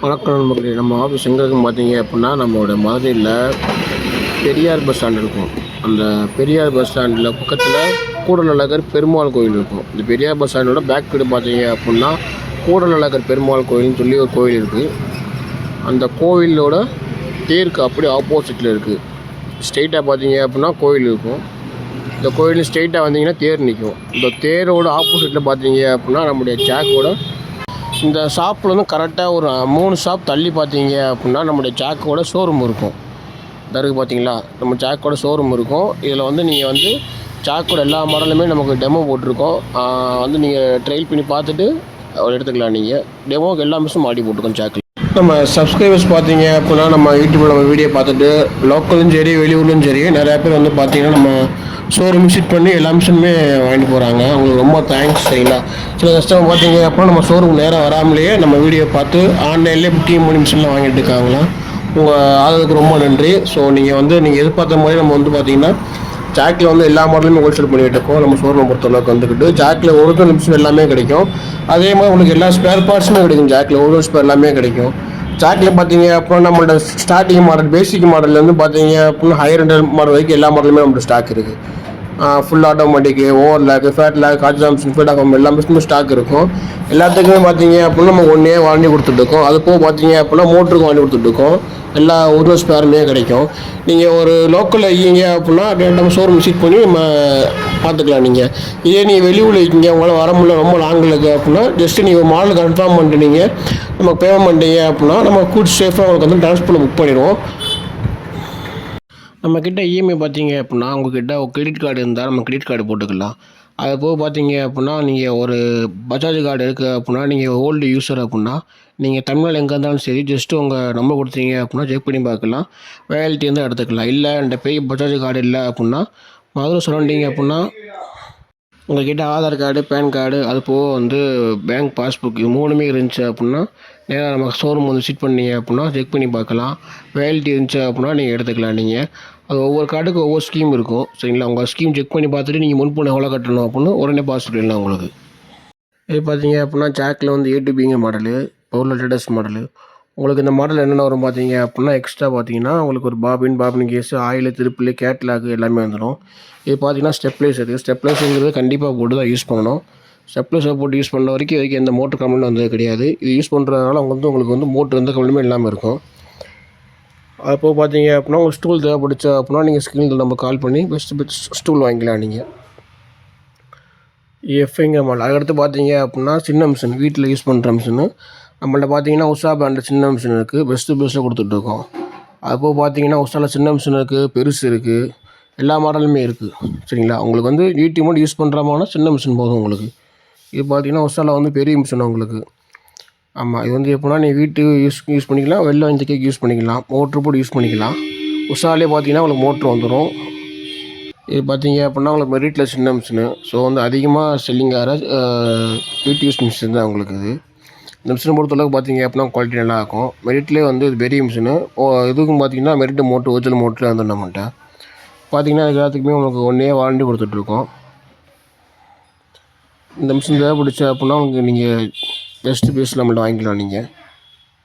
வணக்கம் நண்பர்களே நம்ம ஆஃபீஸ் எங்கே இருக்குன்னு பார்த்தீங்க அப்படின்னா நம்மளோட மதுரையில் பெரியார் பஸ் ஸ்டாண்ட் இருக்கும். அந்த பெரியார் பஸ் ஸ்டாண்டில் பக்கத்தில் கூடநல்லகர் பெருமாள் கோயில் இருக்கும். இந்த பெரியார் பஸ் ஸ்டாண்டோட பேக் சைடு பார்த்தீங்க அப்படின்னா கூடநல்லகர் பெருமாள் கோயில்னு சொல்லி ஒரு கோயில் இருக்குது அந்த கோவிலோட தேருக்கு அப்படியே ஆப்போசிட்டில் இருக்குது ஸ்ட்ரெயிட்டாக பார்த்தீங்க அப்படின்னா கோயில் இருக்கும். இந்த கோயில் ஸ்ட்ரெயிட்டாக வந்தீங்கன்னா தேர் நிற்கும் இந்த தேரோட ஆப்போசிட்டில் பார்த்தீங்க அப்படின்னா நம்முடைய ஜாக்கோட இந்த ஷாப்பில் வந்து கரெக்டாக ஒரு மூணு ஷாப் தள்ளி பார்த்தீங்க அப்படின்னா நம்முடைய ஜாக்கோட ஷோரூம் இருக்கும். இந்த இருக்குது பார்த்தீங்களா? நம்ம ஜாக்கோட ஷோரூம் இருக்கும். இதில் வந்து நீங்கள் வந்து ஜாக்கோட எல்லா மாடலுமே நமக்கு டெமோ போட்டிருக்கோம். வந்து நீங்கள் ட்ரையல் பண்ணி பார்த்துட்டு எடுத்துக்கலாம் நீங்கள் டெமோக்கு எல்லா மிஷும் மாடி போட்டிருக்கோம் ஜாக்கில் நம்ம சப்ஸ்கிரைபர்ஸ் பார்த்தீங்க அப்படின்னா நம்ம யூடியூப்பில் நம்ம வீடியோ பார்த்துட்டு லோக்கலும் சரி வெளியூர்லையும் சரி நிறையா பேர் வந்து பார்த்தீங்கன்னா நம்ம ஷோரூம் விசிட் பண்ணி எல்லா மிஷினுமே வாங்கிட்டு போகிறாங்க அவங்களுக்கு ரொம்ப தேங்க்ஸ் சரிங்களா? சில கஸ்டமர் பார்த்தீங்க அப்படின்னா நம்ம ஷோரூம் நேராக வராமலேயே நம்ம வீடியோ பார்த்து ஆன்லைன்லேயே புக்கிங் பண்ணி மிஷினில் வாங்கிட்டு இருக்காங்களா? உங்கள் ஆதரவுக்கு ரொம்ப நன்றி. ஸோ நீங்கள் வந்து நீங்கள் எதிர்பார்த்த மாதிரி நம்ம வந்து பார்த்தீங்கன்னா ஜாக்கில் வந்து எல்லா மாடலுமே ஹோல்சேல் பண்ணிகிட்டு இருக்கோம். நம்ம ஷோரூம் பொறுத்தளவுக்கு வந்துக்கிட்டு ஜாக்கில் ஒரிஜினல் நிமிஷம் எல்லாமே கிடைக்கும். அதே மாதிரி உங்களுக்கு எல்லா ஸ்பேர் பார்ட்ஸுமே கிடைக்கும் ஜாக்கில் ஒரிஜினல் ஸ்பேர் எல்லாமே கிடைக்கும். ஜாக்கில் பார்த்தீங்க அப்புறம் நம்மளோட ஸ்டார்டிங் மாடல் பேசிக் மாடல்லேருந்து பார்த்தீங்க அப்படின்னா ஹையர் ஹண்ட்ரட் மாடல் வரைக்கும் எல்லா மாடலுமே நம்மளோட ஸ்டாக் இருக்குது ஃபுல் ஆட்டோமேட்டிக்கு ஓவர் லேக்கு ஃபேட் லேக் காட்சி ஜாம்ஸ் ஃபீட் ஆகும் எல்லா மிஷினும் ஸ்டாக் இருக்கும். எல்லாத்துக்குமே பார்த்தீங்க அப்படின்னா நம்ம ஒன்றே வாங்கி கொடுத்துட்ருக்கோம் அது போக பார்த்தீங்க அப்படின்னா மோட்டருக்கு வாங்கி கொடுத்துட்ருக்கோம் எல்லா ஒரிஜினல் ஸ்பேருமே கிடைக்கும். நீங்கள் ஒரு லோக்கலில் இருக்கீங்க அப்படின்னா நம்ம ஷோரூம் விசிட் பண்ணி நம்ம பார்த்துக்கலாம் நீங்கள் இதே நீங்கள் வெளியூரில் இருக்கீங்க உங்களால் வர முடியல ரொம்ப லாங்கில் இருக்குது அப்படின்னா ஜஸ்ட்டு நீங்கள் மாடல் கன்ஃபார்ம் பண்ணிட்டு நீங்கள் நமக்கு பேமெண்ட் பண்ணிட்டீங்க அப்படின்னா நம்ம கூட்டு சேஃபாக உங்களுக்கு வந்து டிரான்ஸ்போர்ட்டில் புக் பண்ணிடுவோம். நம்மக்கிட்ட இஎம்ஐ பார்த்தீங்க அப்படின்னா உங்கள்கிட்ட ஒரு கிரெடிட் கார்டு இருந்தால் நம்ம கிரெடிட் கார்டு போட்டுக்கலாம். அது போக பார்த்தீங்க அப்படின்னா நீங்கள் ஒரு பஜாஜ் கார்டு இருக்குது அப்படின்னா நீங்கள் ஓல்டு யூஸர் அப்படின்னா நீங்கள் தமிழ்நாடு எங்கே இருந்தாலும் சரி ஜஸ்ட்டு உங்கள் நம்பர் கொடுத்தீங்க அப்படின்னா செக் பண்ணி பார்க்கலாம். வேலிட்டி இருந்தால் எடுத்துக்கலாம். இல்லை என்கிட்ட பெரிய பஜாஜ் கார்டு இல்லை அப்படின்னா மதுரை சரௌண்டிங் அப்படின்னா உங்கள்கிட்ட ஆதார் கார்டு பேன் கார்டு அது போக வந்து பேங்க் பாஸ்புக் இது மூணுமே இருந்துச்சு அப்படின்னா நேராக நம்ம ஷோரூம் வந்து விசிட் பண்ணீங்க அப்படின்னா செக் பண்ணி பார்க்கலாம். வேலிட்டி இருந்துச்சு அப்படின்னா நீங்கள் எடுத்துக்கலாம். நீங்கள் அது ஒவ்வொரு கார்டுக்கு ஒவ்வொரு ஸ்கீம் இருக்கும். சரிங்களா? உங்கள் ஸ்கீம் செக் பண்ணி பார்த்துட்டு நீங்கள் முன்பணம் எவ்வளோ கட்டணும் அப்படின்னு உடனே பாஸ் பண்ணிடலாம் உங்களுக்கு. இது பார்த்தீங்க அப்படின்னா ஜாக்கில் வந்து ஏ மாடலு பவர் லேட்டஸ்ட் மாடலு உங்களுக்கு இந்த மாடல் என்னென்ன வரும் பார்த்தீங்க அப்படின்னா எக்ஸ்ட்ரா பார்த்தீங்கன்னா உங்களுக்கு ஒரு பாபின் பாபின் கேஸு ஆயில் திருப்பில் கேட்லாக் எல்லாமே வந்துடும் இது பார்த்தீங்கன்னா ஸ்டெப்லைஸ் இருக்குது ஸ்டெப்லைஸுங்கிறது கண்டிப்பாக போட்டு தான் யூஸ் பண்ணணும். ஸ்டெப்லைசர் போட்டு யூஸ் பண்ண வரைக்கும் இதுக்கு எந்த மோட்டர் கம்ப்ளைண்ட் வந்தது கிடையாது. இது யூஸ் பண்ணுறதுனால அவங்க வந்து உங்களுக்கு வந்து மோட்டர் எந்த கம்ப்ளைண்ட்டுமே இல்லாமல் இருக்கும். அப்போ பார்த்தீங்க அப்படின்னா ஒரு ஸ்டூல் தேவைப்படுச்சு அப்படின்னா நீங்கள் ஸ்கிரீனில் நம்ம கால் பண்ணி பெஸ்ட் பெஸ்ட் ஸ்டூல் வாங்கிக்கலாம் நீங்கள் எஃப்ஐங்க மாடல் அதுக்கடுத்து பார்த்தீங்க அப்படின்னா சின்ன மிஷின் வீட்டில் யூஸ் பண்ணுற மிஷினு நம்மள்ட்ட பார்த்தீங்கன்னா உஷா பிராண்ட் சின்ன மிஷின் இருக்குது பெஸ்ட்டு பெஸ்ட்டாக கொடுத்துட்ருக்கோம். அப்போ பார்த்தீங்கன்னா உஷாவில் சின்ன மிஷின் இருக்குது பெருசு இருக்குது எல்லா மாடலுமே இருக்குது சரிங்களா? உங்களுக்கு வந்து வீட்டு மட்டும் யூஸ் பண்ணுற சின்ன மிஷின் போதும் உங்களுக்கு. இது பார்த்தீங்கன்னா உஷாவில் வந்து பெரிய மிஷின் உங்களுக்கு. ஆமாம் இது வந்து எப்படின்னா நீ வீட்டு யூஸ் யூஸ் பண்ணிக்கலாம். வெளில வந்து கேக் யூஸ் பண்ணிக்கலாம். மோட்ரு போட்டு யூஸ் பண்ணிக்கலாம். உஷாலே பார்த்தீங்கன்னா உங்களுக்கு மோட்ரு வந்துடும் இது பார்த்தீங்க அப்படின்னா உங்களுக்கு மெரிட்டில் சின்ன மிஷினு ஸோ வந்து அதிகமாக செல்லிங் ஆகிற வீட்டு யூஸ் மிஷின் தான் உங்களுக்கு இது. இந்த மிஷினை பொறுத்தளவுக்கு பார்த்தீங்க அப்படின்னா குவாலிட்டி நல்லா இருக்கும் மெரிட்லேயே வந்து இது பெரிய மிஷினு ஓ இதுக்கும் பார்த்தீங்கன்னா மெரிட் மோட்ரு ஒரிஜினல் மோட்ரு வந்து நம்மகிட்ட பார்த்தீங்கன்னா எல்லாத்துக்குமே உங்களுக்கு ஒன்றே வாரண்டி கொடுத்துட்ருக்கோம். இந்த மிஷின் தேவைப்படுச்சு அப்படின்னா உங்களுக்கு நீங்கள் பெஸ்ட்டு பீஸ் நம்மள்ட்ட வாங்கிக்கலாம் நீங்கள்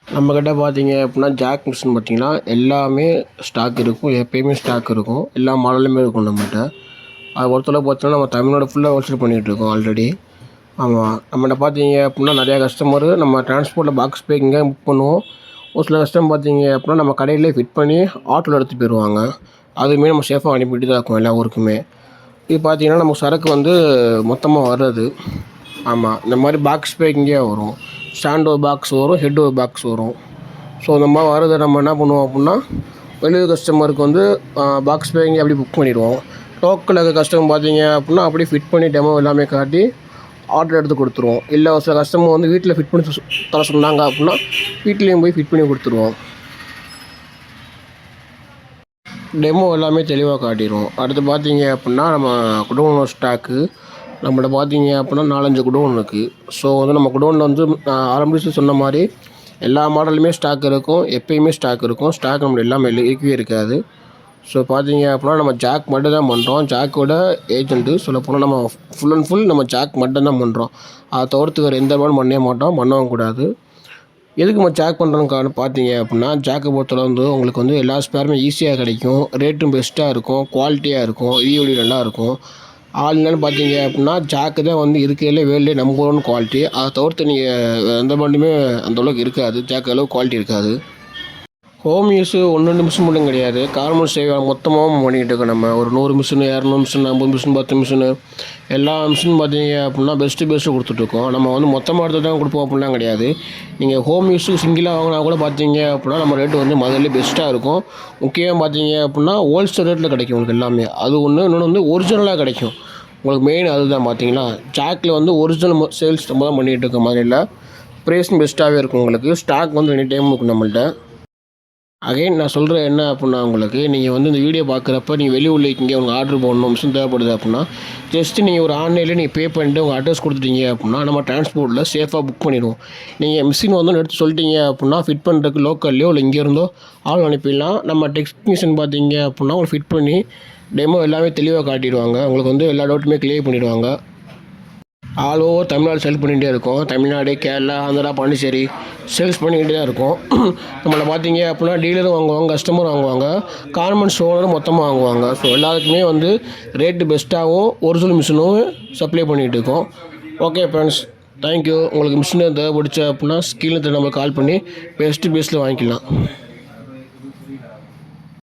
நம்மக்கிட்ட பார்த்தீங்க அப்படின்னா ஜாக் மிஷின் பார்த்தீங்கன்னா எல்லாமே ஸ்டாக் இருக்கும். எப்பயுமே ஸ்டாக் இருக்கும். எல்லா மாடலுமே இருக்கும் நம்மகிட்ட அது பொறுத்தளவு பார்த்தீங்கன்னா நம்ம தமிழ்நாடு ஃபுல்லாக ஹோல்சேல் பண்ணிகிட்ருக்கோம் ஆல்ரெடி ஆமாம் நம்மகிட்ட பார்த்தீங்க அப்படின்னா நிறையா கஸ்டமரு நம்ம டிரான்ஸ்போர்ட்டில் பாக்ஸ் பேக்கிங்காக புக் பண்ணுவோம். ஒரு சில கஸ்டமர் பார்த்தீங்க அப்படின்னா நம்ம கடையிலே ஃபிட் பண்ணி ஆட்டோவில் எடுத்து போயிடுவாங்க அதுவுமே நம்ம சேஃபாக அனுப்பிட்டு தான் இருக்கோம் எல்லா ஊருக்குமே. இது பார்த்தீங்கன்னா நம்ம சரக்கு வந்து மொத்தமாக வர்றது. ஆமாம் இந்த மாதிரி பாக்ஸ் பேக்கிங்கே வரும். ஸ்டாண்ட் ஒரு பாக்ஸ் வரும் ஹெட் ஒரு பாக்ஸ் வரும். ஸோ இந்த மாதிரி வரதை நம்ம என்ன பண்ணுவோம் அப்படின்னா வெளியூர் கஸ்டமருக்கு வந்து பாக்ஸ் பேக்கிங் அப்படி புக் பண்ணிடுவோம். லோக்கலில் இருக்க கஸ்டமர் பார்த்தீங்க அப்படின்னா அப்படியே ஃபிட் பண்ணி டெமோ எல்லாமே காட்டி ஆர்டர் எடுத்து கொடுத்துருவோம். இல்லை சில கஸ்டமர் வந்து வீட்டில் ஃபிட் பண்ணி சொ- தர சொன்னாங்க அப்படின்னா வீட்லேயும் போய் ஃபிட் பண்ணி கொடுத்துருவோம். டெமோ எல்லாமே தெளிவாக காட்டிடுவோம் அடுத்து பார்த்தீங்க அப்படின்னா நம்ம குடோன் ஸ்டாக்கு நம்மள்ட்ட பார்த்தீங்க அப்படின்னா நாலஞ்சு குடோன் இருக்குது ஸோ வந்து நம்ம குடோனில் வந்து ஆரம்பிச்சு சொன்ன மாதிரி எல்லா மாடலுமே ஸ்டாக் இருக்கும் எப்பயுமே ஸ்டாக் இருக்கும். ஸ்டாக் நம்மள எல்லாமே இருக்கவே இருக்காது. ஸோ பார்த்தீங்க அப்படின்னா நம்ம ஜாக் மட்டும் தான் பண்ணுறோம் ஜாக்கோட ஏஜென்ட்டு சொல்லப்போனால் நம்ம ஃபுல் அண்ட் ஃபுல் நம்ம ஜாக் மட்டும் தான் பண்ணுறோம் அதை தவிர்த்து வேறு எந்த மாடலும் பண்ணவே மாட்டோம். பண்ணவும் கூடாது. எதுக்கு நம்ம ஜாக் பண்ணுறோம் பார்த்தீங்க அப்படின்னா ஜாக்கை பொறுத்தவரை வந்து உங்களுக்கு வந்து எல்லா ஸ்பேருமே ஈஸியாக கிடைக்கும். ரேட்டும் பெஸ்ட்டாக இருக்கும். குவாலிட்டியாக இருக்கும். ஈஓடி நல்லாயிருக்கும் ஆல் என்னென்னு பார்த்தீங்க அப்படின்னா ஜாக்கு தான் வந்து இருக்கிறதுலே வேலையே நம்பர் ஒன் குவாலிட்டி அதை தவிர்த்து நீங்கள் எந்த வண்டியுமே அந்த அளவுக்கு இருக்காது. ஜாக்கு அளவுக்கு குவாலிட்டி இருக்காது. ஹோம் யூஸு ஒன்று ரெண்டு மிஷின் மட்டும் கிடையாது. கார்மெண்ட் சேவை மொத்தமாகவும் பண்ணிக்கிட்டு இருக்கோம் நம்ம. ஒரு நூறு மிஷின் இரநூறு மிஷின் ஐம்பது மிஷின் பத்து மிஷினு எல்லா மிஷின் பார்த்தீங்க அப்படின்னா பெஸ்ட்டு பெஸ்ட்டு கொடுத்துட்ருக்கோம் நம்ம வந்து மொத்தமாக எடுத்து தான் கொடுப்போம் அப்படிலாம் கிடையாது. நீங்கள் ஹோம் யூஸுக்கு சிங்கிளாக வாங்கினா கூட பார்த்தீங்க அப்படின்னா நம்ம ரேட்டு வந்து முதல்ல பெஸ்ட்டாக இருக்கும். முக்கியமாக பார்த்தீங்க அப்படின்னா ஹோல்சேல் ரேட்டில் கிடைக்கும் உங்களுக்கு எல்லாமே. அது ஒன்று இன்னொன்று வந்து ஒரிஜினலாக கிடைக்கும். உங்களுக்கு மெயின் அதுதான் பார்த்தீங்களா? ஜாக்கில் வந்து ஒரிஜினல் சேல்ஸ் நம்ம தான் பண்ணிகிட்டு இருக்க மாதிரி இல்லை ப்ரைஸும் பெஸ்ட்டாகவே இருக்கும் உங்களுக்கு. ஸ்டாக் வந்து எனி டைம் இருக்கும் நம்மள்கிட்ட அகைன் நான் சொல்கிறேன் என்ன அப்படின்னா உங்களுக்கு நீங்கள் வந்து இந்த வீடியோ பார்க்குறப்ப நீங்கள் வெளியூரில் இருக்கீங்க உங்கள் ஆர்டர் போடணும் மிஷின் தேவைப்படுது அப்படின்னா ஜஸ்ட்டு நீங்கள் ஒரு ஆன்லைனில் நீங்கள் பே பண்ணிட்டு உங்கள் அட்ரஸ் கொடுத்துட்டீங்க அப்படின்னா நம்ம டிரான்ஸ்போர்ட்டில் சேஃபாக புக் பண்ணிடுவோம். நீங்கள் மிஷின் வந்து எடுத்து சொல்லிட்டீங்க அப்படின்னா ஃபிட் பண்ணுறதுக்கு லோக்கல்லையோ இல்லை இங்கே இருந்தோ ஆள் அனுப்பிடலாம். நம்ம டெக்னீஷியன் பார்த்தீங்க அப்படின்னா உங்களுக்கு ஃபிட் பண்ணி டெமோ எல்லாமே தெளிவாக காட்டிடுவாங்க. உங்களுக்கு வந்து எல்லா டவுட்டுமே கிளியர் பண்ணிடுவாங்க. ஆல் ஓவர் தமிழ்நாடு சேல் பண்ணிகிட்டே இருக்கோம். தமிழ்நாடு கேரளா ஆந்திரா பாண்டிச்சேரி சேல்ஸ் பண்ணிக்கிட்டே தான் இருக்கோம். நம்மளை பார்த்தீங்க அப்படின்னா டீலரும் வாங்குவாங்க கஸ்டமரும் வாங்குவாங்க கார்மெண்ட்ஸ் ஓனரும் மொத்தமாக வாங்குவாங்க. ஸோ எல்லாத்துக்குமே வந்து ரேட்டு பெஸ்ட்டாகவும் ஒரிஜினல் மிஷினும் சப்ளை பண்ணிகிட்டு இருக்கோம். ஓகே ஃப்ரெண்ட்ஸ் தேங்க்யூ உங்களுக்கு மிஷினை தேவைப்படுச்சு அப்படின்னா ஸ்கீலில் நம்ம கால் பண்ணி பெஸ்ட்டு பேஸில் வாங்கிக்கலாம்.